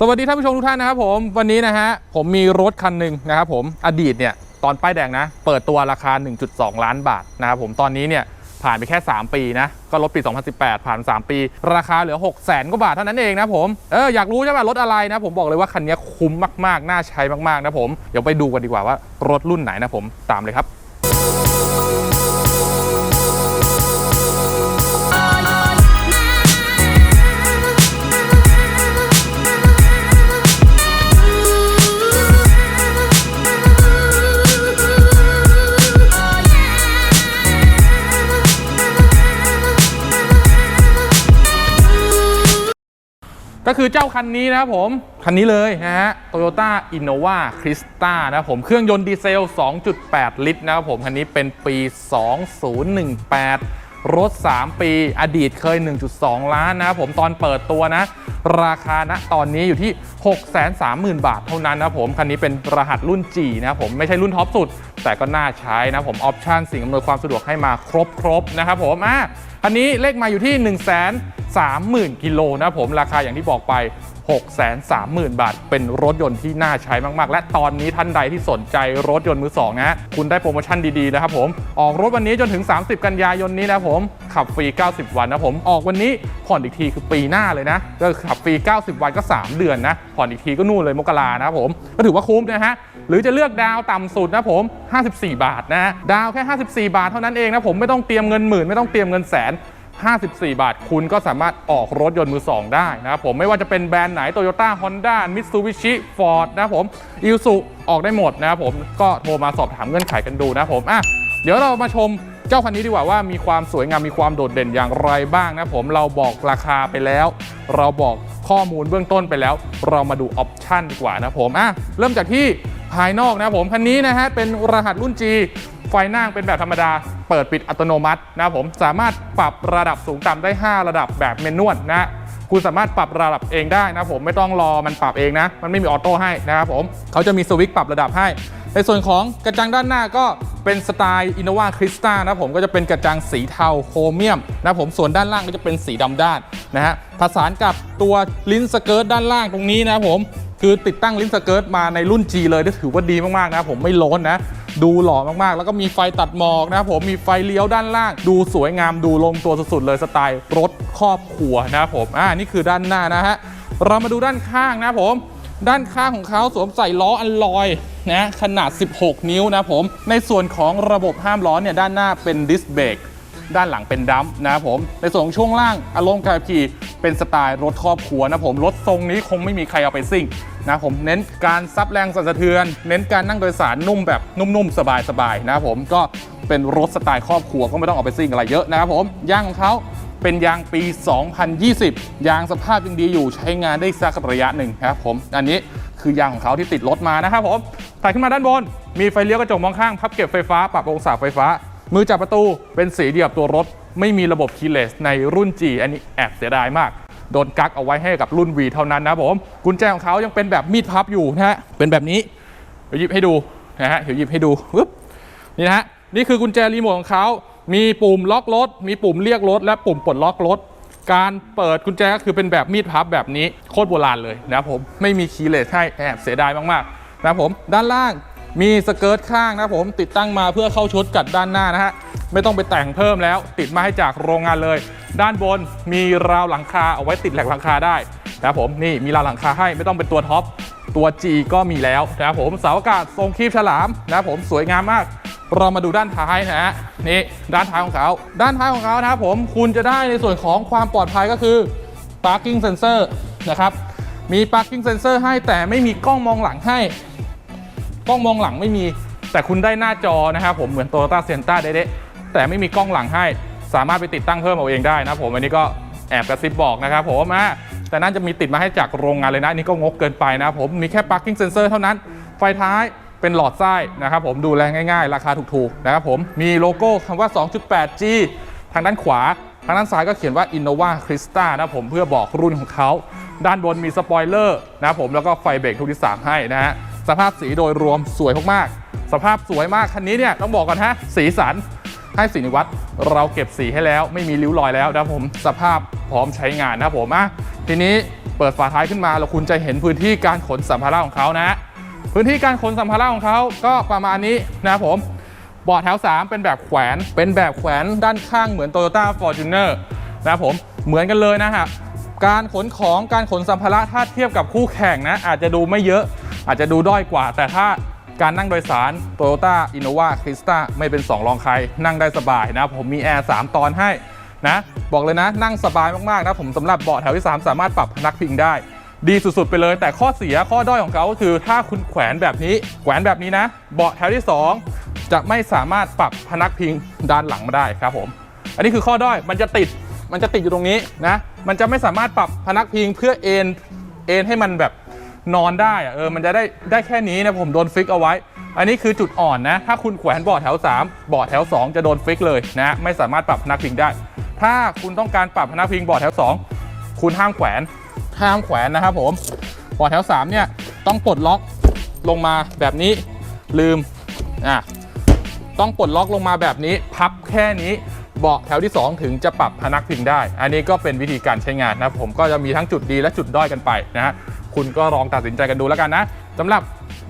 สวัสดีท่านผู้ชมทุกท่านนะครับผมวันนี้นะฮะผมมีรถคันหนึ่งนะครับผมอดีตเนี่ยตอนป้ายแดงนะ เปิดตัวราคา 1.2 ล้านบาทนะครับผมตอนนี้เนี่ยผ่านไปแค่ 3 ปีนะก็รถปี 2018 ผ่าน 3 ปี ราคาเหลือ 6 0แสนกว่าบาทเท่านั้นเองนะผมเอออยากรู้ใช่ไหมรถอะไรนะ ผมบอกเลยว่าคันนี้คุ้มมากๆ น่าใช้มากๆนะผมเดี๋ยวไปดูกันดีกว่าว่ารถรุ่นไหนนะผมตามเลยครับ ก็คือเจ้าคันนี้นะครับผม คันนี้เลยนะฮะ Toyota Innova Crista นะครับผมเครื่องยนต์ดีเซล 2.8 ลิตรนะครับผมคันนี้เป็นปี 2018 รถ 3 ปีอดีตเคย 1.2 ล้านนะครับผมตอนเปิดตัวนะ ราคาณตอนนี้อยู่ที่ 630,000 บาทเท่านั้นนะครับผม คันนี้เป็นรหัสรุ่น G นะครับผมไม่ใช่รุ่นท็อปสุด แต่ก็น่าใช้นะผมออปชันสิ่งอำนวยความสะดวกให้มาครบครบๆนะครับผมอะ คันนี้เลขมาอยู่ที่ 1 3 0 0 0 0 กิโลนะครับผมราคาอย่างที่บอกไป 630,000 บาท เป็นรถยนต์ที่น่าใช้มาก ๆ และตอนนี้ท่านใดที่สนใจรถยนต์มือสองนะคุณได้โปรโมชั่นดี ๆ นะครับผม ออกรถวันนี้จนถึง 30 กันยายนนี้นะผม ขับฟรี 90 วันนะผม ออกวันนี้ผ่อนอีกทีคือปีหน้าเลยนะก็ขับฟรี 90 วันก็ 3 เดือนนะ ผ่อนอีกทีก็นู่นเลยมกรานะครับผม ก็ถือว่าคุ้มนะฮะ หรือจะเลือกดาวต่ำสุดนะผม 54 บาทนะ ดาวแค่ 54 บาทเท่านั้นเองนะผม ไม่ต้องเตรียมเงินหมื่นไม่ต้องเตรียมเงินแสน 54 บาท คุณก็สามารถออกรถยนต์มือ 2 ได้นะครับผมไม่ว่าจะเป็นแบรนด์ไหน Toyota Honda Mitsubishi Ford นะครับผม i s u ออกได้หมดนะครับผมก็โทรมาสอบถามเงื่อนไขกันดูนะครับผมอะเดี๋ยวเรามาชมเจ้าคันนี้ดีกว่าว่ามีความสวยงามมีความโดดเด่นอย่างไรบ้างนะครับผมเราบอกราคาไปแล้ว เราบอกข้อมูลเบื้องต้นไปแล้ว เรามาดูออปชันดีกว่านะครับผมอะเริ่มจากที่ภายนอกนะครับผมคันนี้นะฮะเป็นรหัสรุ่น G ไฟหน้าเป็นแบบธรรมดา เปิดปิดอัตโนมัตินะผมสามารถปรับระดับสูงต่ำได้ 5 ระดับแบบเมนวลนะคุณสามารถปรับระดับเองได้นะผมไม่ต้องรอมันปรับเองนะ มันไม่มีออโต้ให้นะครับผมเขาจะมีสวิตช์ปรับระดับให้ ในส่วนของกระจังด้านหน้าก็เป็นสไตล์ Innova Crista นะผมก็จะเป็นกระจังสีเทาโครเมียมนะผมส่วนด้านล่างก็จะเป็นสีดำด้านนะฮะผสานกับตัวลิ้นสเกิร์ตด้านล่างตรงนี้นะผมคือติดตั้งลิ้นสเกิร์ตมาในรุ่น G เลยถือว่าดีมากๆนะผมไม่ล้นนะ ดูหล่อมากๆ แล้วก็มีไฟตัดหมอกนะครับผมมีไฟเลี้ยวด้านล่าง ดูสวยงามดูลงตัวสุดๆเลยสไตล์รถครอบครัวนะครับผมอ่านี่คือด้านหน้านะฮะเรามาดูด้านข้างนะครับผมด้านข้างของเขาสวมใส่ล้ออัลลอยนะขนาด 16 นิ้วนะครับผมในส่วนของระบบห้ามล้อเนี่ยด้านหน้าเป็นดิสเบรก ด้านหลังเป็นดัมป์นะครับผม ในส่วนของช่วงล่างอารมณ์การขี่เป็นสไตล์รถครอบครัวนะผมรถทรงนี้คงไม่มีใครเอาไปซิ่งนะผมเน้นการซับแรงสั่นสะเทือน เน้นการนั่งโดยสารนุ่มแบบนุ่มๆ สบายๆนะครับผมก็เป็นรถสไตล์ครอบครัวก็ไม่ต้องเอาไปซิ่งอะไรเยอะนะครับผมยางของเขาเป็นยางปี 2020 ยางสภาพยังดีอยู่ใช้งานได้สักระยะหนึ่งครับผม อันนี้คือยางของเขาที่ติดรถมานะครับผมถ่ายขึ้นมาด้านบน มีไฟเลี้ยวกระจกมองข้าง พับเก็บไฟฟ้า ปรับองศาไฟฟ้า มือจับประตูเป็นสีเดียวกับตัวรถ ไม่มีระบบคีย์เลสในรุ่น G อันนี้แอบเสียดายมาก โดนกักเอาไว้ให้กับรุ่น V เท่านั้นนะผมกุญแจของเขายังเป็นแบบมีดพับอยู่นะฮะเป็นแบบนี้เดี๋ยวหยิบให้ดูนะฮะเดี๋ยวหยิบให้ดูปึ๊บนี่นะฮะนี่คือกุญแจรีโมทของเขามีปุ่มล็อกรถ มีปุ่มเรียกรถ และปุ่มปลดล็อกรถ การเปิดกุญแจก็คือเป็นแบบมีดพับแบบนี้โคตรโบราณเลยนะครับผมไม่มีคีย์เลสให้แอบเสียดายมากๆนะครับผมด้านล่าง มีสเกิร์ตข้างนะผมติดตั้งมาเพื่อเข้าชุดกับด้านหน้านะฮะไม่ต้องไปแต่งเพิ่มแล้ว ติดมาให้จากโรงงานเลย ด้านบนมีราวหลังคาเอาไว้ติดแหลกหลังคาได้นะครับผมนี่มีราวหลังคาให้ไม่ต้องเป็นตัวท็อปตัว G ก็มีแล้วนะครับผมเสาอากาศทรงคีบฉลามนะครับผมสวยงามมาก เรามาดูด้านท้ายนะฮะนี่ด้านท้ายของเขาด้านท้ายของเขานะครับผมคุณจะได้ในส่วนของความปลอดภัยก็คือ parking sensor นะครับมี parking sensor ให้แต่ไม่มีกล้องมองหลังให้ กล้องมองหลังไม่มี แต่คุณได้หน้าจอนะครับผมเหมือน Toyota Sienna เด๊ะแต่ไม่มีกล้องหลังให้ สามารถไปติดตั้งเพิ่มเอาเองได้นะผมอันนี้ก็แอบกระซิบบอกนะครับผมอะแต่น่าจะมีติดมาให้จากโรงงานเลยนะนนี้ก็งกเกินไปนะผมมีแค่ parking sensor เท่านั้น ไฟท้ายเป็นหลอดไส้นะครับผมดูแลง่ายๆ ราคาถูกๆนะครับผมมีโลโก้คำว่า 2.8G ทางด้านขวา ทางด้านซ้ายก็เขียนว่า Innova Crista นะผมเพื่อบอกรุ่นของเขา ด้านบนมีสปอยเลอร์นะครับผมแล้วก็ไฟเบรกทุกที่สามให้นะฮะ สภาพสีโดยรวมสวยมากๆสภาพสวยมากคันนี้เนี่ยต้องบอกกันฮะสีสันให้สีนิวัตเราเก็บสีให้แล้วไม่มีริ้วรอยแล้วนะผมสภาพพร้อมใช้งานนะผมอะทีนี้เปิดฝาท้ายขึ้นมาแล้วคุณจะเห็นพื้นที่การขนสัมภาระของเขานะพื้นที่การขนสัมภาระของเขาก็ประมาณนี้นะผมเบาะแถว 3 เป็นแบบแขวนเป็นแบบแขวนด้านข้างเหมือน Toyota Fortuner นะผมเหมือนกันเลยนะฮะ การขนของการขนสัมภาระถ้าเทียบกับคู่แข่งนะอาจจะดูไม่เยอะ อาจจะดูด้อยกว่า แต่ถ้าการนั่งโดยสาร Toyota Innova Crista ไม่เป็น 2 รองใคร นั่งได้สบายนะ ผมมีแอร์3ตอนให้นะบอกเลยนะนั่งสบายมากๆนะผมสำหรับเบาะแถวที่ 3 สามารถปรับพนักพิงได้ ดีสุดๆไปเลย แต่ข้อเสียข้อด้อยของเขาก็คือ ถ้าคุณแขวนแบบนี้แขวนแบบนี้นะ เบาะแถวที่ 2 จะไม่สามารถปรับพนักพิงด้านหลังมาได้ครับผม อันนี้คือข้อด้อยมันจะติด มันจะติดอยู่ตรงนี้นะ มันจะไม่สามารถปรับพนักพิงเพื่อเอ็นเอ็นให้มันแบบนอนได้อะเออมันจะได้ได้แค่นี้นะผมโดนฟิกเอาไว้ อันนี้คือจุดอ่อนนะ ถ้าคุณแขวนเบาะแถว3เบาะแถว 2 จะโดนฟิกเลยนะไม่สามารถปรับพนักพิงได้ ถ้าคุณต้องการปรับพนักพิงเบาะแถว 2 คุณห้ามแขวนห้ามแขวนนะครับผมเบาะแถว 3 เนี่ยต้องปลดล็อกลงมาแบบนี้ลืมอะต้องปลดล็อกลงมาแบบนี้ พับแค่นี้ เบาะแถวที่ 2 ถึงจะปรับพนักพิงได้ อันนี้ก็เป็นวิธีการใช้งานนะผมก็จะมีทั้งจุดดีและจุดด้อยกันไปนะฮะคุณก็ลองตัดสินใจกันดูแล้วกันนะสำหรับ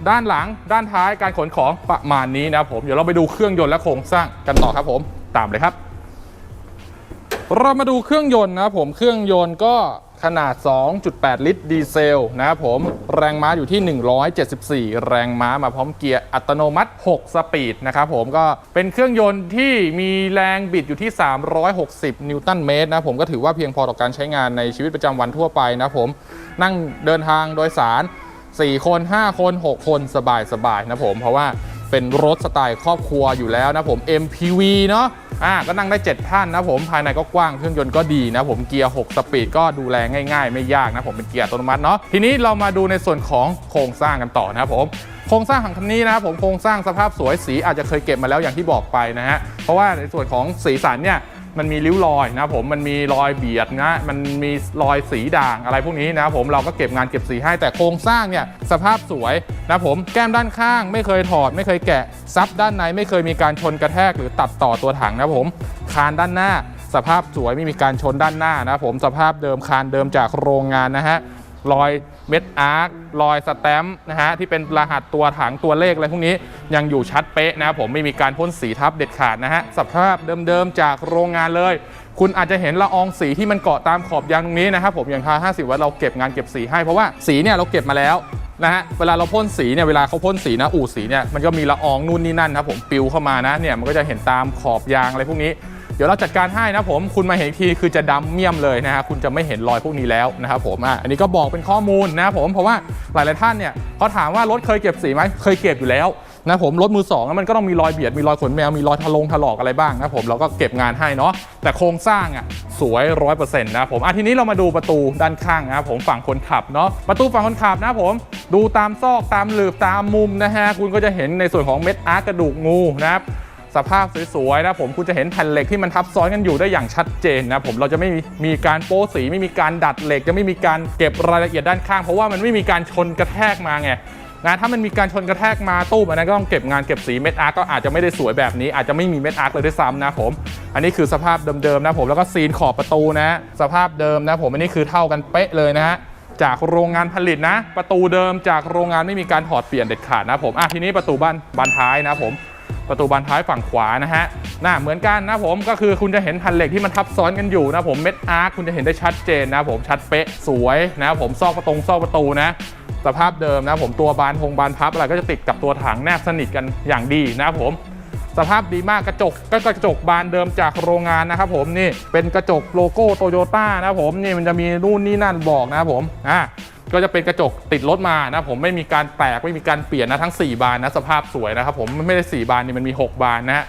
ด้านหลังด้านท้ายการขนของประมาณนี้นะผมเดี๋ยวเราไปดูเครื่องยนต์และโครงสร้างกันต่อครับผมตามเลยครับ เรามาดูเครื่องยนต์นะผมเครื่องยนต์ก็ ขนาด 2.8 ลิตรดีเซลนะครับผม แรงม้าอยู่ที่ 174 แรงม้ามาพร้อมเกียร์อัตโนมัติ 6 สปีดนะครับผมก็เป็นเครื่องยนต์ที่มีแรงบิดอยู่ที่ 360 นิวตันเมตรนะผมก็ถือว่าเพียงพอต่อการใช้งานในชีวิตประจำวันทั่วไปนะผม นั่งเดินทางโดยสาร 4 คน 5 คน 6 คนสบายสบายนะผมเพราะว่าเป็นรถสไตล์ครอบครัวอยู่แล้วนะผม MPV เนาะ อ่าก็นั่งได้ 7 ท่านนะผมภายในก็กว้างเครื่องยนต์ก็ดีนะผมเกียร์ 6 สปีดก็ดูแลง่ายๆ ไม่ยากนะผมเป็นเกียร์อัตโนมัติเนาะทีนี้เรามาดูในส่วนของโครงสร้างกันต่อนะครับผมโครงสร้างของคันนี้นะครับผมโครงสร้างสภาพสวยสีอาจจะเคยเก็บมาแล้วอย่างที่บอกไปนะฮะเพราะว่าในส่วนของสีสันเนี่ย มันมีริ้วรอยนะผมมันมีรอยเบียดนะมันมีรอยสีด่างอะไรพวกนี้นะผมเราก็เก็บงานเก็บสีให้แต่โครงสร้างเนี่ยสภาพสวยนะผมแก้มด้านข้างไม่เคยถอด ไม่เคยแกะซับด้านในไม่เคยมีการชนกระแทกหรือตัดต่อตัวถังนะผมคานด้านหน้าสภาพสวยไม่มีการชนด้านหน้านะผมสภาพเดิมคานเดิมจากโรงงานนะฮะ รอยเม็ดอาร์ครอยสแตมป์นะฮะที่เป็นรหัสตัวถังตัวเลขอะไรพวกนี้ยังอยู่ชัดเป๊ะนะครับผมไม่มีการพ่นสีทับเด็ดขาดนะฮะสภาพเดิมๆจากโรงงานเลย คุณอาจจะเห็นละอองสีที่มันเกาะตามขอบยางตรงนี้นะครับผมอย่างทา50 วัตต์เราเก็บงานเก็บสีให้เพราะว่าสีเนี่ยเราเก็บมาแล้วนะฮะเวลาเราพ่นสีเนี่ยเวลาเขาพ่นสีนะอู่สีเนี่ยมันก็มีละอองนู่นนี่นั่นนะครับผมปิวเข้ามานะเนี่ยมันก็จะเห็นตามขอบยางอะไรพวกนี้ เดี๋ยวเราจัดการให้นะผม คุณมาเห็นทีคือจะดำเมี่ยมเลยนะฮะคุณจะไม่เห็นรอยพวกนี้แล้วนะครับผมอะอันนี้ก็บอกเป็นข้อมูลนะผมเพราะว่าหลายๆท่านเนี่ยเขาถามว่ารถเคยเก็บสีไหมเคยเก็บอยู่แล้วนะผมรถมือสองมันก็ต้องมีรอยเบียดมีรอยขนแมวมีรอยทะลงถลอกอะไรบ้างนะผมเราก็เก็บงานให้เนาะแต่โครงสร้างอะสวยร้อยเปอร์เซ็นต์นะผมอะทีนี้เรามาดูประตูด้านข้างนะผมฝั่งคนขับเนาะประตูฝั่งคนขับนะผมดูตามซอกตามหลืบตามมุมนะฮะคุณก็จะเห็นในส่วนของเม็ดอาร์กระดูกงูนะครับ สภาพสวยๆนะผมคุณจะเห็นแผ่นเหล็กที่มันทับซ้อนกันอยู่ได้อย่างชัดเจนนะผมเราจะไม่มีการโป้สีไม่มีการดัดเหล็ก จะไม่มีการเก็บรายละเอียดด้านข้าง เพราะว่ามันไม่มีการชนกระแทกมาไงนะถ้ามันมีการชนกระแทกมาตู้มอันนั้นก็ต้องเก็บงานเก็บสีเม็ดอาร์ก็อาจจะไม่ได้สวยแบบนี้อาจจะไม่มีเม็ดอาร์เลยด้วยซ้ำนะผม อันนี้คือสภาพเดิมๆนะผมแล้วก็ซีนขอบประตูนะ สภาพเดิมนะผมอันนี้คือเท่ากันเป๊ะเลยนะฮะจากโรงงานผลิตนะ ประตูเดิมจากโรงงานไม่มีการถอดเปลี่ยนเด็ดขาดนะผมอะทีนี้ประตูบ้านบานท้ายนะผม ประตูบานท้ายฝั่งขวานะฮะน่าเหมือนกันนะผมก็คือคุณจะเห็นแผ่นเหล็กที่มันทับซ้อนกันอยู่นะผมเม็ดอาร์คคุณจะเห็นได้ชัดเจนนะผมชัดเป๊ะสวยนะผมซอกประตูซอกประตูนะสภาพเดิมนะผมตัวบานพงบานพับอะไรก็จะติดกับตัวถังแนบสนิทกันอย่างดีนะผมสภาพดีมากกระจกก็กระจกบานเดิมจากโรงงานนะครับผมนี่เป็นกระจกโลโก้โตโยต้านะผมนี่มันจะมีนู่นนี่นั่นบอกนะผมอะ ก็จะเป็นกระจกติดรถมานะผมไม่มีการแตกไม่มีการเปลี่ยนนะทั้ง 4 บานนะสภาพสวยนะครับผมไม่ได้ 4 บานนี่มันมี 6 บานนะ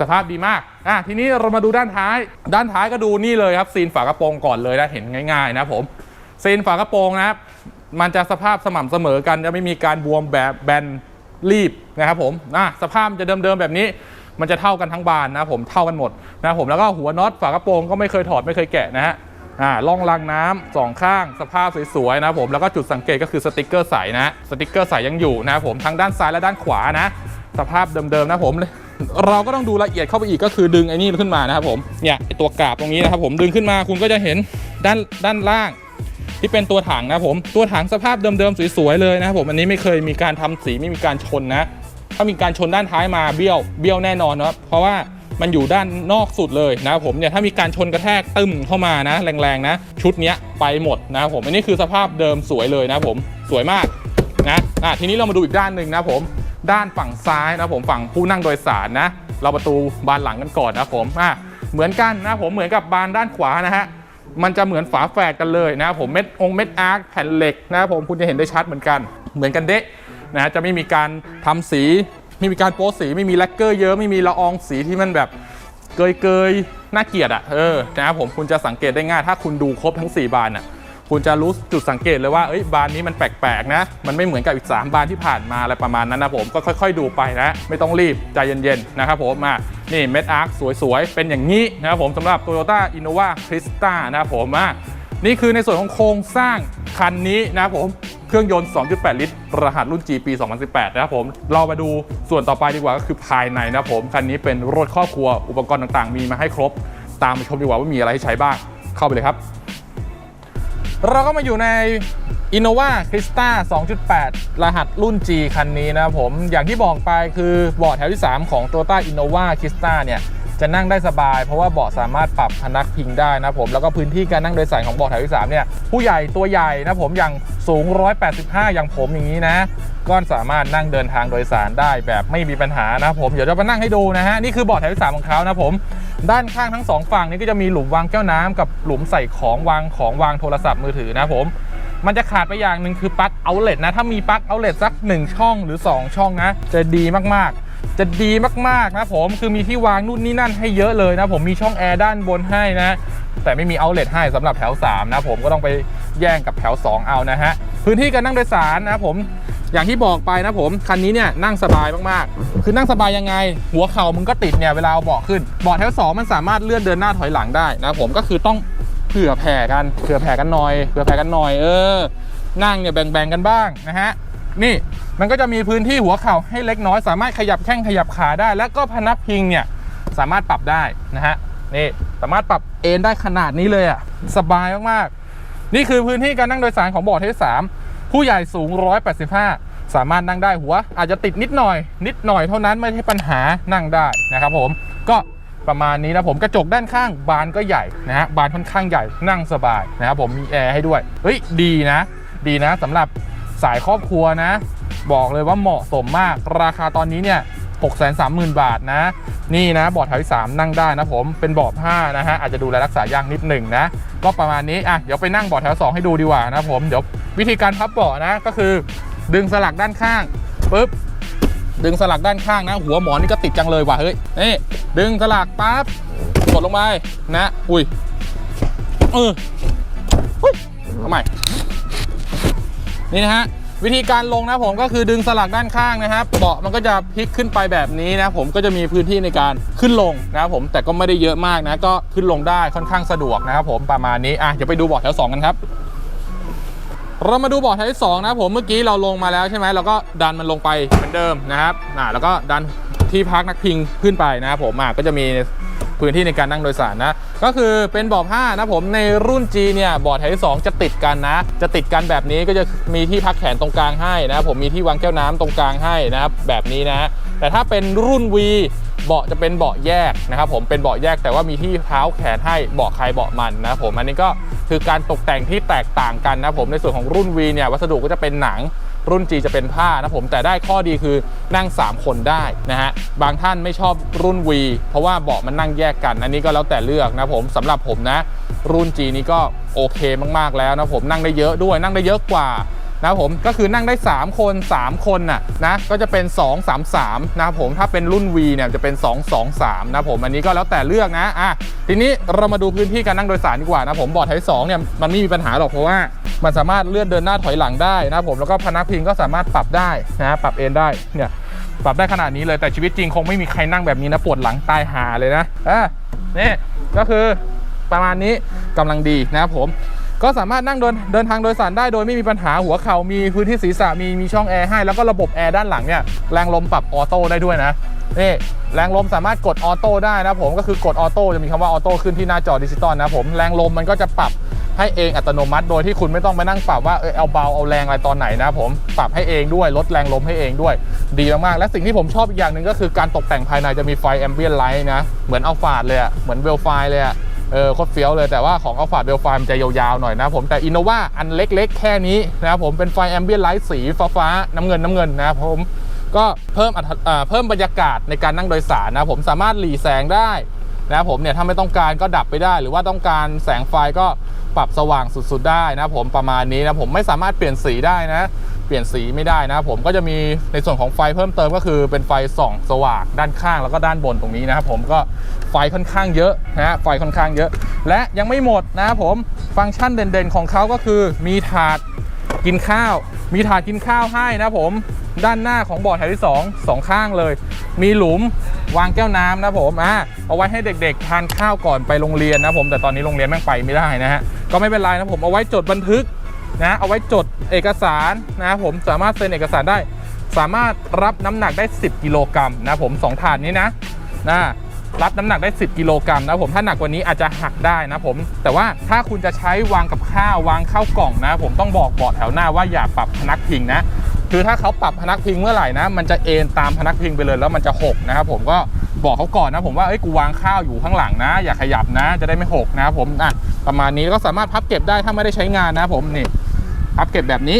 สภาพดีมาก อะ ทีนี้เรามาดูด้านท้าย ด้านท้ายก็ดูนี่เลยครับซีนฝากระโปรงก่อนเลยนะเห็นง่ายๆนะผมซีนฝากระโปรงนะครับมันจะสภาพสม่ำเสมอกันจะไม่มีการบวมแบบแบนรีบนะครับผมอะสภาพจะเดิมๆแบบนี้ มันจะเท่ากันทั้งบานนะผมเท่ากันหมดนะผมแล้วก็หัวน็อตฝากระโปรงก็ไม่เคยถอดไม่เคยแกะนะฮะ อ่าล่องรางน้ำสองข้างสภาพสวยๆนะผมแล้วก็จุดสังเกตก็คือสติกเกอร์ใสนะ สติกเกอร์ใสยังอยู่นะผมทั้งด้านซ้ายและด้านขวานะ สภาพเดิมๆนะผมเราก็ต้องดูละเอียดเข้าไปอีกก็คือดึงไอ้นี่ขึ้นมานะครับผมเนี่ยตัวกราบตรงนี้นะครับผมดึงขึ้นมาคุณก็จะเห็นด้านด้านล่าง ที่เป็นตัวถังนะผมตัวถังสภาพเดิมๆสวยๆเลยนะครับผมอันนี้ไม่เคยมีการทำสีไม่มีการชนนะ ถ้ามีการชนด้านท้ายมาเบี้ยวเบี้ยวแน่นอนนะเพราะว่า มันอยู่ด้านนอกสุดเลยนะผมเนี่ยถ้ามีการชนกระแทกตึมเข้ามานะ แรงๆนะ ชุดเนี้ยไปหมดนะผมอันนี้คือสภาพเดิมสวยเลยนะผมสวยมากนะอะทีนี้เรามาดูอีกด้านหนึ่งนะผมด้านฝั่งซ้ายนะผมฝั่งผู้นั่งโดยสารนะ เราประตูบานหลังกันก่อนนะผมอะเหมือนกันนะผมเหมือนกับบานด้านขวานะฮะมันจะเหมือนฝาแฝดกันเลยนะผมเม็ดองเม็ดอาร์คแผ่นเหล็กนะผมคุณจะเห็นได้ชัดเหมือนกัน เหมือนกันเดะนะฮะจะไม่มีการทำสี ไม่มีการโป๊สีไม่มีแลกเกอร์เยอะไม่มีละอองสีที่มันแบบเกยเกยๆน่าเกลียดอะเออนะครับผมคุณจะสังเกตได้ง่าย ถ้าคุณดูครบทั้ง 4 บานอะคุณจะรู้จุดสังเกตเลยว่าเอ้ยบานนี้มันแปลกๆนะ มันไม่เหมือนกับอีก 3 บานที่ผ่านมาอะไรประมาณนั้นนะผมก็ค่อยๆ ดูไปนะ ไม่ต้องรีบ ใจเย็นๆ นะครับผมมานี่เม็ดอาร์คสวยๆ เป็นอย่างนี้นะครับผมสำหรับ Toyota Innova Crista นะครับผมอะนี่คือในส่วนของโครงสร้างคันนี้นะครับผม เครื่องยนต์ 2.8 ลิตร รหัสรุ่น G ปี 2018 นะครับผม เรามาดูส่วนต่อไปดีกว่าก็คือภายในนะครับผม คันนี้เป็นรถครอบครัว อุปกรณ์ต่างๆ มีมาให้ครบ ตามไปชมดีกว่าว่ามีอะไรให้ใช้บ้าง เข้าไปเลยครับ เราก็มาอยู่ใน Innova Crista 2.8 รหัสรุ่น G คันนี้นะครับผม อย่างที่บอกไปคือเบาะแถวที่ 3 ของ Toyota Innova Crista เนี่ย จะนั่งได้สบาย เพราะว่าเบาะสามารถปรับพนักพิงได้นะผมแล้วก็พื้นที่การนั่งโดยสารของเบาะแถวที่3เนี่ยผู้ใหญ่ตัวใหญ่นะผมอย่างสูง 185 อย่างผมอย่างนี้นะก็สามารถนั่งเดินทางโดยสารได้แบบไม่มีปัญหานะผมเดี๋ยวจะมานั่งให้ดูนะฮะนี่คือเบาะแถวที่3ของเขานะผมด้านข้างทั้งสองฝั่งนี้ก็จะมีหลุมวางแก้วน้ำกับหลุมใส่ของวางของวางโทรศัพท์มือถือนะผมมันจะขาดไปอย่างหนึ่งคือปลั๊กเอาเล t นะ ถ้ามีปลั๊กเอาเล t สัก 1 ช่องหรือ 2 ช่องนะ จะดีมากๆ จะดีมากๆนะผมคือมีที่วางนู่นนี่นั่นให้เยอะเลยนะผมมีช่องแอร์ด้านบนให้นะแต่ไม่มีเอาเล t ให้สำหรับแถว 3 นะผมก็ต้องไปแย่งกับแถว 2 เอานะฮะพื้นที่การนั่งโดยสารนะผมอย่างที่บอกไปนะผมคันนี้เนี่ยนั่งสบายมากๆ คือนั่งสบายยังไง หัวเข่ามึงก็ติดเนี่ยเวลาเอาเบาะขึ้นเบาะแถวสองมันสามารถเลื่อนเดินหน้าถอยหลังได้นะผมก็คือต้องเผื่อแผ่กันเผื่อแผ่กันหน่อยเผื่อแผ่กันหน่อยเออ นั่งเนี่ยแบ่งๆกันบ้างนะฮะ นี่มันก็จะมีพื้นที่หัวเข่าให้เล็กน้อย สามารถขยับแข้งขยับขาได้ แล้วก็พนักพิงเนี่ยสามารถปรับได้นะฮะนี่สามารถปรับเอนได้ขนาดนี้เลยอะสบายมากๆ นี่คือพื้นที่การนั่งโดยสารของเบาะที่3ผู้ใหญ่สูง 185 สามารถนั่งได้หัว อาจจะติดนิดหน่อย นิดหน่อยเท่านั้นไม่ใช่ปัญหานั่งได้นะครับผมก็ประมาณนี้นะผมกระจกด้านข้างบานก็ใหญ่นะฮะบานค่อนข้างใหญ่นั่งสบายนะครับผมมีแอร์ให้ด้วยเฮ้ยดีนะ ดีนะสำหรับ สายครอบครัวนะ บอกเลยว่าเหมาะสมมาก ราคาตอนนี้เนี่ย630,000 บาทนะ นี่นะเบาะแถวที่3นั่งได้นะผมเป็นเบาะผ้านะฮะอาจจะดูแลรักษายากนิดหนึ่งนะ ก็ประมาณนี้อะเดี๋ยวไปนั่งเบาะแถว2ให้ดูดีกว่านะผมเดี๋ยววิธีการพับเบาะนะก็คือดึงสลักด้านข้างปุ๊บดึงสลักด้านข้างนะ หัวหมอนนี่ก็ติดจังเลยว่ะเฮ้ยนี่ดึงสลักปั๊บกดลงไปนะ อุ้ยเอออุ้ยทำไม นี่นะฮะวิธีการลงนะผมก็คือดึงสลักด้านข้างนะครับเบาะมันก็จะพลิกขึ้นไปแบบนี้นะผมก็จะมีพื้นที่ในการขึ้นลงนะครับผมแต่ก็ไม่ได้เยอะมากนะก็ขึ้นลงได้ค่อนข้างสะดวกนะครับผมประมาณนี้อะเดี๋ยวไปดูเบาะแถวสองกันครับเรามาดูเบาะแถวที่สองนะผมเมื่อกี้เราลงมาแล้วใช่ไหมเราก็ดันมันลงไปเหมือนเดิมนะครับอ่าแล้วก็ดันที่พักนักพิงขึ้นไปนะครับผมอะก็จะมี พื้นที่ในการนั่งโดยสารนะ ก็คือเป็นเบาะผ้านะผมในรุ่น G เนี่ยเบาะแถวที่สองจะติดกันนะ จะติดกันแบบนี้ก็จะมีที่พักแขนตรงกลางให้นะผมมีที่วางแก้วน้ำตรงกลางให้นะครับแบบนี้นะ แต่ถ้าเป็นรุ่น V เบาะจะเป็นเบาะแยกนะครับผมเป็นเบาะแยกแต่ว่ามีที่เท้าแขนให้เบาะใครเบาะมันนะผมอันนี้ก็คือการตกแต่งที่แตกต่างกันนะผมในส่วนของรุ่น V เนี่ยวัสดุก็จะเป็นหนัง รุ่น G จะเป็นผ้านะผมแต่ได้ข้อดีคือนั่ง 3 คนได้นะฮะบางท่านไม่ชอบรุ่น V เพราะว่าเบาะมันนั่งแยกกัน อันนี้ก็แล้วแต่เลือกนะผมสำหรับผมนะรุ่น G นี้ก็โอเคมากๆแล้วนะผมนั่งได้เยอะด้วยนั่งได้เยอะกว่า นะผมก็คือนั่งได้ 3 คน 3 คนน่ะนะก็จะเป็น 2 3 3นะครับผมถ้าเป็นรุ่น V เนี่ยจะเป็น 2 2 3นะผมอันนี้ก็แล้วแต่เลือกนะอะทีนี้เรามาดูพื้นที่การนั่งโดยสารดีกว่านะผมเบาะไทย2เนี่ยมันไม่มีปัญหาหรอกเพราะว่ามันสามารถเลื่อนเดินหน้าถอยหลังได้นะผมแล้วก็พนักพิงก็สามารถปรับได้นะปรับเอนได้เนี่ยปรับได้ขนาดนี้เลยแต่ชีวิตจริงคงไม่มีใครนั่งแบบนี้นะปวดหลังตายหาเลยนะอะนี่ก็คือประมาณนี้กำลังดีนะครับผม ก็สามารถนั่งเดินเดินทางโดยสารได้โดยไม่มีปัญหาหัวเข่ามีพื้นที่ศีรษะมีมีช่องแอร์ให้ แล้วก็ระบบแอร์ด้านหลังเนี่ยแรงลมปรับออโต้ได้ด้วยนะนี่แรงลมสามารถกดออโต้ได้นะผมก็คือกดออโต้จะมีคำว่าออโต้ขึ้นที่หน้าจอดิจิตอลนะผมแรงลมมันก็จะปรับให้เองอัตโนมัติ โดยที่คุณไม่ต้องไปนั่งปรับว่าเออเอาเบาเอาแรงอะไรตอนไหนนะผมปรับให้เองด้วยลดแรงลมให้เองด้วย ดีมากๆและสิ่งที่ผมชอบอีกอย่างหนึ่งก็คือการตกแต่งภายในจะมีไฟแอมเบียนไลท์นะเหมือนเอัลฟาดเลยอะเหมือนเวลไฟเลยอะ เออโคตรเฟี้ยวเลยแต่ว่าของอัลฟาดเวลไฟมันจะยาวๆหน่อยนะผมแต่อินโนวาอันเล็กๆ แค่นี้นะครับผมเป็นไฟแอมเบียนไลท์สีฟ้าๆน้ำเงินน้ำเงินนะครับผมก็เพิ่มอัเพิ่มบรรยากาศในการนั่งโดยสารนะผมสามารถหลีแสงได้นะครับผมเนี่ยถ้าไม่ต้องการก็ดับไปได้ หรือว่าต้องการแสงไฟก็ปรับสว่างสุดๆได้นะผมประมาณนี้นะผมไม่สามารถเปลี่ยนสีได้นะ เปลี่ยนสีไม่ได้นะผมก็จะมีในส่วนของไฟเพิ่มเติมก็คือเป็นไฟส่องสว่างด้านข้างแล้วก็ด้านบนตรงนี้นะครับผมก็ไฟค่อนข้างเยอะนะฮะไฟค่อนข้างเยอะ และยังไม่หมดนะครับผมฟังก์ชันเด่นๆของเขาก็คือมีถาดกินข้าว มีถาดกินข้าวให้นะผมด้านหน้าของบอร์ดแถวที่2 2 ข้างเลย มีหลุมวางแก้วน้ำนะผมอ่าเอาไว้ให้เด็กๆ ทานข้าวก่อนไปโรงเรียนนะผมแต่ตอนนี้โรงเรียนแม่งไปไม่ได้นะฮะก็ไม่เป็นไรนะผมเอาไว้จดบันทึก นะเอาไว้จดเอกสารนะผมสามารถเซ็นเอกสารได้ สามารถรับน้ำหนักได้ 10 กิโลกรัมนะผมสองถาดนี้นะนะรับน้ำหนักได้ 10 กิโลกรัมนะผมถ้าหนักกว่านี้อาจจะหักได้นะผม แต่ว่าถ้าคุณจะใช้วางกับข้าววางข้าวกล่องนะ ผมต้องบอกบอดแถวหน้าว่าอย่าปรับพนักพิงนะคือถ้าเขาปรับพนักพิงเมื่อไหร่นะ มันจะเอ็นตามพนักพิงไปเลยแล้วมันจะหกนะครับผมก็บอกเขาก่อนนะผมว่าเอ้ยกูวางข้าวอยู่ข้างหลังนะ อย่าขยับนะ จะได้ไม่หกนะครับผมอะประมาณนี้ก็สามารถพับเก็บได้ถ้าไม่ได้ใช้งานนะผมนี่พับเก็บแบบนี้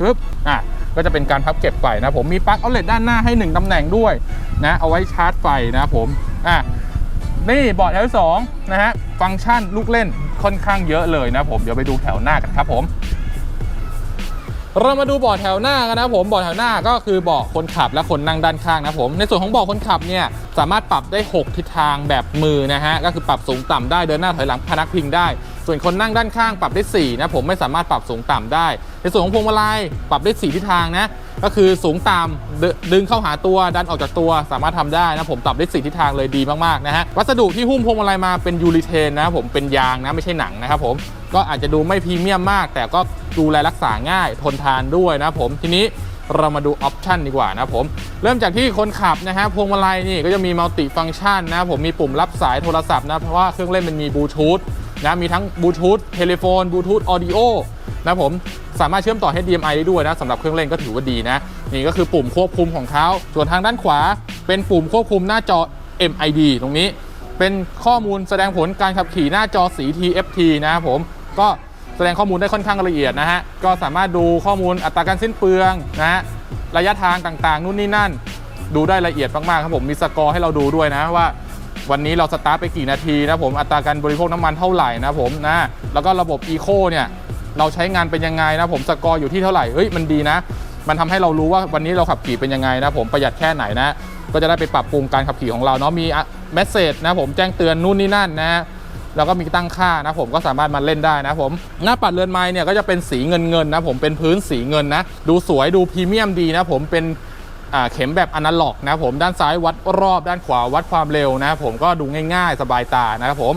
ปึ๊บอะก็จะเป็นการพับเก็บไฟนะผมมีปลั๊กเอาเลตด้านหน้าให้ 1ตำแหน่งด้วยนะเอาไว้ชาร์จไฟนะผมอะนี่บอร์ดแถวสองนะฮะฟังก์ชันลูกเล่นค่อนข้างเยอะเลยนะผมเดี๋ยวไปดูแถวหน้ากันครับผม เรามาดูเบาะแถวหน้ากันนะครับผมเบาะแถวหน้าก็คือเบาะคนขับและคนนั่งด้านข้างนะผมในส่วนของเบาะคนขับเนี่ยสามารถปรับได้ 6 ทิศทางแบบมือนะฮะก็คือปรับสูงต่ำได้เดินหน้าถอยหลังพนักพิงได้ ส่วนคนนั่งด้านข้างปรับได้4นะผมไม่สามารถปรับสูงต่ำได้ ในส่วนของพวงมาลัยปรับได้4ทิศทางนะก็คือสูงต่ำดึงเข้าหาตัวดันออกจากตัวสามารถทำได้นะผมปรับได้4ทิศทางเลยดีมากๆนะฮะวัสดุที่หุ้มพวงมาลัยมาเป็นยูริเทนนะผมเป็นยางนะไม่ใช่หนังนะครับผมก็อาจจะดูไม่พรีเมียมมาก แต่ก็ดูแลรักษาง่ายทนทานด้วยนะผมทีนี้เรามาดูออปชันดีกว่านะผม เริ่มจากที่คนขับนะฮะพวงมาลัยนี่ก็จะมีมัลติฟังก์ชันนะผมมีปุ่มรับสายโทรศัพท์นะ เพราะว่าเครื่องเล่นมันมีบลูทูธ นะมีทั้งบลูทูธเทเลโฟนบลูทูธออดิโอนะผมสามารถเชื่อมต่อ HDMI ได้ด้วยนะสำหรับเครื่องเล่นก็ถือว่าดีนะ นี่ก็คือปุ่มควบคุมของเขาส่วนทางด้านขวา เป็นปุ่มควบคุมหน้าจอ MID ตรงนี้ เป็นข้อมูลแสดงผลการขับขี่หน้าจอสี TFT นะครับผมก็แสดงข้อมูลได้ค่อนข้างละเอียดนะฮะก็สามารถดูข้อมูลอัตราการสิ้นเปลืองนะฮะระยะทางต่างๆนู่นนี่นั่น ดูได้ละเอียดมากๆครับผมมีสกอร์ให้เราดูด้วยนะว่า วันนี้เราสตาร์ทไปกี่นาทีนะผมอัตราการบริโภคน้ำมันเท่าไหร่นะผมนะแล้วก็ระบบ e c o เนี่ยเราใช้งานเป็นยังไงนะผมสกอร์อยู่ที่เท่าไหร่เฮ้ยมันดีนะ มันทำให้เรารู้ว่าวันนี้เราขับขี่เป็นยังไงนะผมประหยัดแค่ไหนนะ ก็จะได้ไปปรับปรุงการขับขี่ของเราเนาะมีเมสเซจนะผมแจ้งเตือนนู่นนี่นั่นนะแล้วก็มีตั้งค่านะผมก็สามารถมาเล่นได้นะผมหน้าปัดเรือนไม้เนี่ยก็จะเป็นสีเงินเงินนะผมเป็นพื้นสีเงินนะ ดูสวยดูพรีเมียมดีนะผมเป็น เข็มแบบอนาล็อกนะผมด้านซ้ายวัดรอบด้านขวาวัดความเร็วนะผมก็ดูง่ายๆ สบายตานะครับผม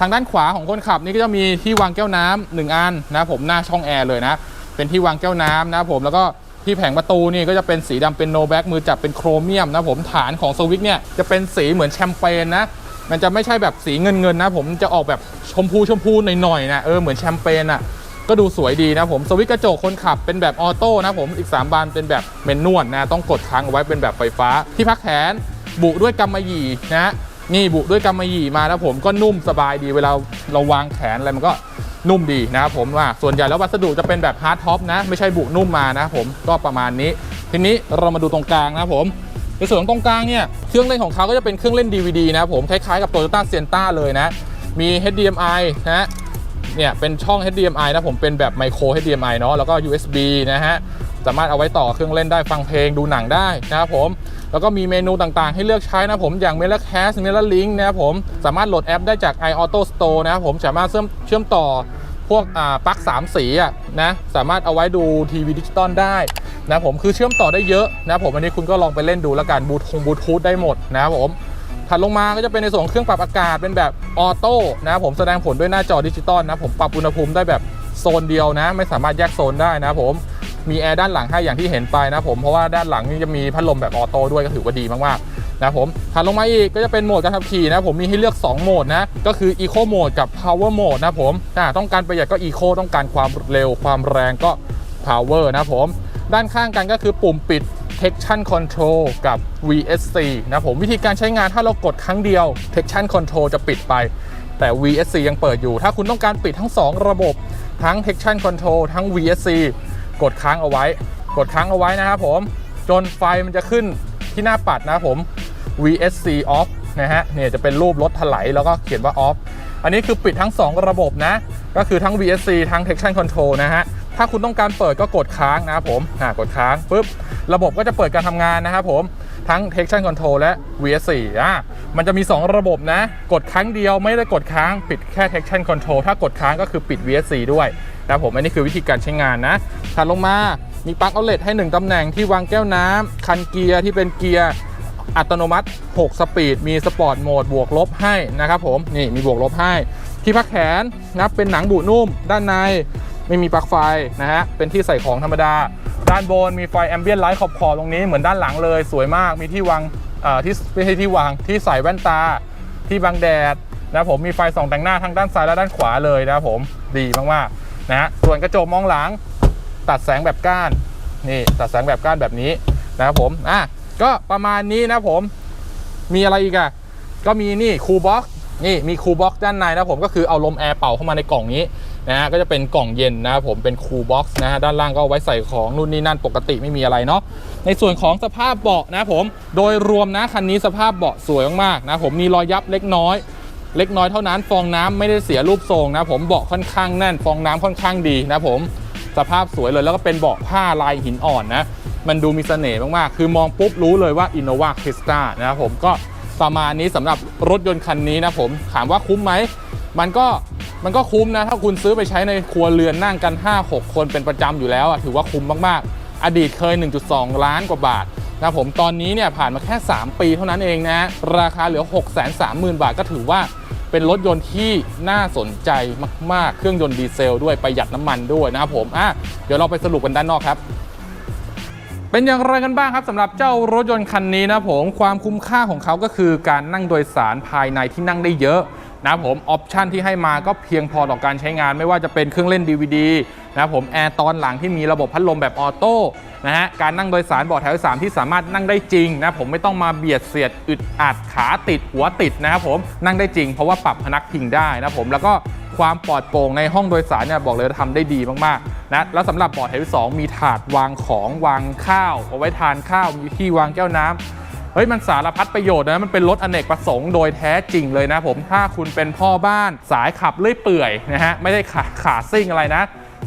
ทางด้านขวาของคนขับนี่ก็จะมีที่วางแก้วน้ำหนึ่งอันนะผมหน้าช่องแอร์เลยนะเป็นที่วางแก้วน้ำนะผมแล้วก็ที่แผงประตูนี่ก็จะเป็นสีดำเป็นโนแบ็กมือจับเป็นโครเมียมนะผมฐานของสวิตเนี่ยจะเป็นสีเหมือนแชมเปญนะมันจะไม่ใช่แบบสีเงินเงินนะผมจะออกแบบชมพูชมพูหน่อยๆนะเออเหมือนแชมเปญอะ ก็ดูสวยดีนะผมสวิตช์กระจกคนขับเป็นแบบออโต้นะผมอีก 3 บานเป็นแบบเมนนวลนะต้องกดค้างเอาไว้เป็นแบบไฟฟ้า ที่พักแขนบุด้วยกำมะหยี่นะนี่บุด้วยกำมะหยี่มานะผมก็นุ่มสบายดีเวลาเราวางแขนอะไรมันก็นุ่มดีนะครับผมว่าส่วนใหญ่แล้ววัสดุจะเป็นแบบฮาร์ดท็อปนะ ไม่ใช่บุนุ่มมานะผมก็ประมาณนี้ ทีนี้เรามาดูตรงกลางนะผมในส่วนของตรงกลางเนี่ยเครื่องเล่นของเขาก็จะเป็นเครื่องเล่น DVD นะผมคล้ายๆกับ Toyota Sienna เลยนะมี HDMI นะ เนี่ยเป็นช่อง HDMI นะผมเป็นแบบไมโคร HDMI เนาะแล้วก็ USB นะฮะสามารถเอาไว้ต่อเครื่องเล่นได้ฟังเพลงดูหนังได้นะครับผม แล้วก็มีเมนูต่างๆ ให้เลือกใช้นะผมอย่าง m e l a c a s t m e l a Link นะครับผมสามารถโหลดแอปได้จาก iAuto Store นะครับผมสามารถเชื่อมเชื่อมต่อพวกปลั๊ก3สีอะนะสามารถเอาไว้ดูทีวีดิจิตอลได้นะผมคือเชื่อมต่อได้เยอะนะผมอันนี้คุณก็ลองไปเล่นดูแล้วกันบูทงบลูทูธได้หมดนะครับผม ถัดลงมาก็จะเป็นในส่วนของเครื่องปรับอากาศเป็นแบบออโต้นะผมแสดงผลด้วยหน้าจอดิจิตอลนะผมปรับอุณหภูมิได้แบบโซนเดียวนะ ไม่สามารถแยกโซนได้นะผมมีแอร์ด้านหลังให้อย่างที่เห็นไปนะผมเพราะว่าด้านหลังนี่จะมีพัดลมแบบออโต้ด้วยก็ถือว่าดีมากๆนะผมถัดลงมาอีกก็จะเป็นโหมดการขับขี่นะผมมีให้เลือก 2 โหมดนะก็คือ Eco Mode กับ Power Mode นะผมอ่าต้องการประหยัดก็ Eco ต้องการความเร็วความแรงก็ Power นะผมด้านข้างกันก็คือปุ่มปิด Traction Control กับ VSC นะผมวิธีการใช้งานถ้าเรากดครั้งเดียว Traction Control จะปิดไป แต่ VSC ยังเปิดอยู่ ถ้าคุณต้องการปิดทั้ง 2 ระบบทั้ง Traction Control ทั้ง VSC กดค้างเอาไว้ กดค้างเอาไว้นะครับผม จนไฟมันจะขึ้นที่หน้าปัดนะครับผม VSC off นะฮะเนี่ยจะเป็นรูปรถถลายแล้วก็เขียนว่า off อันนี้คือปิดทั้ง 2 ระบบนะ ก็คือทั้ง VSC ทั้ง Traction Control นะฮะ ถ้าคุณต้องการเปิดก็กดค้างนะครับผมอ่ากดค้างปุ๊บระบบก็จะเปิดการทำงานนะครับผมทั้ง Traction Control และ VS4 อะมันจะมี 2 ระบบนะ กดครั้งเดียวไม่ได้กดค้างปิดแค่ Traction Control ถ้ากดค้างก็คือปิด VS4 ด้วยนะผมอันนี้คือวิธีการใช้งานนะถัดลงมามีปลั๊กเอาเลตให้ 1 ตำแหน่งที่วางแก้วน้ำคันเกียร์ที่เป็นเกียร์อัตโนมัติ 6 สปีด มีสปอร์ตโหมดบวกลบให้นะครับผม นี่มีบวกลบให้ ที่พักแขนนะเป็นหนังบุนุ่มด้านใน ไม่มีปลั๊กไฟนะฮะ เป็นที่ใส่ของธรรมดา ด้านบนมีไฟแอมเบียนไลท์ขอบๆตรงนี้เหมือนด้านหลังเลย สวยมาก มีที่วางเอ่อที่ไม่ใช่ที่วาง ที่ใส่แว่นตา ที่บังแดดนะผมมีไฟส่องแต่งหน้าทั้งด้านซ้ายและด้านขวาเลยนะครับผม ดีมากๆนะฮะ ส่วนกระจกมองหลัง ตัดแสงแบบก้าน นี่ตัดแสงแบบก้านแบบนี้นะครับผม อะ ก็ประมาณนี้นะผม มีอะไรอีกอะก็มีนี่คูลบ็อกนี่มีคูลบ็อกด้านในนะผมก็คือเอาลมแอร์เป่าเข้ามาในกล่องนี้ นะฮะก็จะเป็นกล่องเย็นนะครับผมเป็นคูลบ็อกนะฮะด้านล่างก็เอาไว้ใส่ของนู่นนี่นั่นปกติไม่มีอะไรเนาะในส่วนของสภาพเบาะนะผมโดยรวมนะคันนี้สภาพเบาะสวยมากๆนะผมมีรอยยับเล็กน้อย เล็กน้อยเท่านั้นฟองน้ำไม่ได้เสียรูปทรงนะผมเบาะค่อนข้างแน่นฟองน้ำค่อนข้างดีนะผมสภาพสวยเลยแล้วก็เป็นเบาะผ้าลายหินอ่อนนะมันดูมีเสน่ห์มากๆ คือมองปุ๊บรู้เลยว่า Innova Crista นะครับผมก็ประมาณนี้สำหรับรถยนต์คันนี้นะผมถามว่าคุ้มไหม มันก็มันก็คุ้มนะ ถ้าคุณซื้อไปใช้ในครัวเรือนนั่งกัน 5-6 คนเป็นประจำอยู่แล้วถือว่าคุ้มมากๆ อดีตเคย 1.2 ล้านกว่าบาทนะผมตอนนี้เนี่ยผ่านมาแค่ 3 ปีเท่านั้นเองนะราคาเหลือ 630,000 บาทก็ถือว่าเป็นรถยนต์ที่น่าสนใจมากๆ เครื่องยนต์ดีเซลด้วยประหยัดน้ำมันด้วยนะครับผมอะเดี๋ยวเราไปสรุปกันด้านนอกครับเป็นอย่างไรกันบ้างครับสำหรับเจ้ารถยนต์คันนี้นะผมความคุ้มค่าของเขาก็คือการนั่งโดยสารภายในที่นั่งได้เยอะ นะผมออปชันที่ให้มาก็เพียงพอต่อการใช้งาน ไม่ว่าจะเป็นเครื่องเล่น DVD นะผมแอร์ตอนหลังที่มีระบบพัดลมแบบออโต้นะฮะการนั่งโดยสารเบาะแถวสามที่สามารถนั่งได้จริงนะผมไม่ต้องมาเบียดเสียดอึดอัดขาติดหัวติดนะครับผมนั่งได้จริง เพราะว่าปรับพนักพิงได้นะผมแล้วก็ความปลอดโปร่งในห้องโดยสารเนี่ยบอกเลยว่าทำได้ดีมากๆนะแล้วสำหรับเบาะแถวที่สองมีถาดวางของวางข้าวเอาไว้ทานข้าวมีที่วางแก้วน้ำ เฮ้ยมันสารพัดประโยชน์นะมันเป็นรถอเนกประสงค์โดยแท้จริงเลยนะผมถ้าคุณเป็นพ่อบ้านสายขับเลื่อยเปื่อยนะฮะไม่ได้ขาขาซิ่งอะไรนะ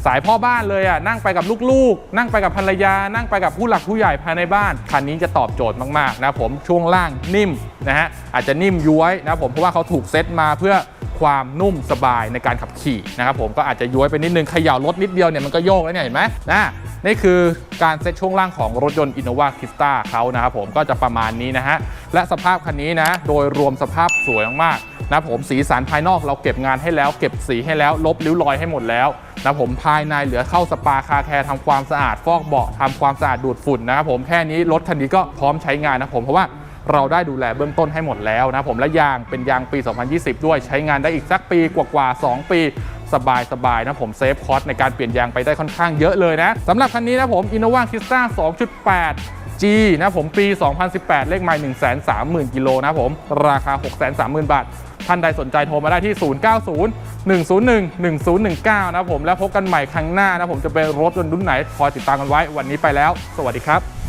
สายพ่อบ้านเลยอะนั่งไปกับลูกๆ นั่งไปกับภรรยา นั่งไปกับผู้หลักผู้ใหญ่ภายในบ้านคันนี้จะตอบโจทย์มากๆนะผมช่วงล่างนิ่มนะฮะอาจจะนิ่มย้วยนะผมเพราะว่าเขาถูกเซตมาเพื่อ ความนุ่มสบายในการขับขี่นะครับผมก็อาจจะย้วยไปนิดนึงเขย่ารถนิดเดียวเนี่ยมันก็โยกแล้วเนี่ยเห็นไหมนะนี่คือการเซตช่วงล่างของรถยนต์ Innova Krista เขานะครับผมก็จะประมาณนี้นะฮะและสภาพคันนี้นะโดยรวมสภาพสวยมากๆนะผมสีสันภายนอกเราเก็บงานให้แล้ว เก็บสีให้แล้วลบริ้วรอยให้หมดแล้วนะผมภายในเหลือเข้าสปาคาแคร์ทำความสะอาดฟอกเบาะทำความสะอาดดูดฝุ่นนะครับผมแค่นี้รถคันนี้ก็พร้อมใช้งานนะผมเพราะว่า เราได้ดูแลเบื้องต้นให้หมดแล้วนะผมและยางเป็นยางปี 2020 ด้วยใช้งานได้อีกสักปีกว่าๆ2 ปีสบายสบายๆนะผมเซฟคอสในการเปลี่ยนยางไปได้ค่อนข้างเยอะเลยนะสำหรับคันนี้นะผม Innova Krista 2.8 G นะผมปี 2018 เลขไมล์130,000 กิโลนะผม ราคา 630,000 บาท ท่านใดสนใจโทรมาได้ที่ 090 101 1019 นะผมแล้วพบกันใหม่ครั้งหน้านะผมจะเป็นรถยนต์รุ่นไหน คอยติดตามกันไว้วันนี้ไปแล้ว สวัสดีครับ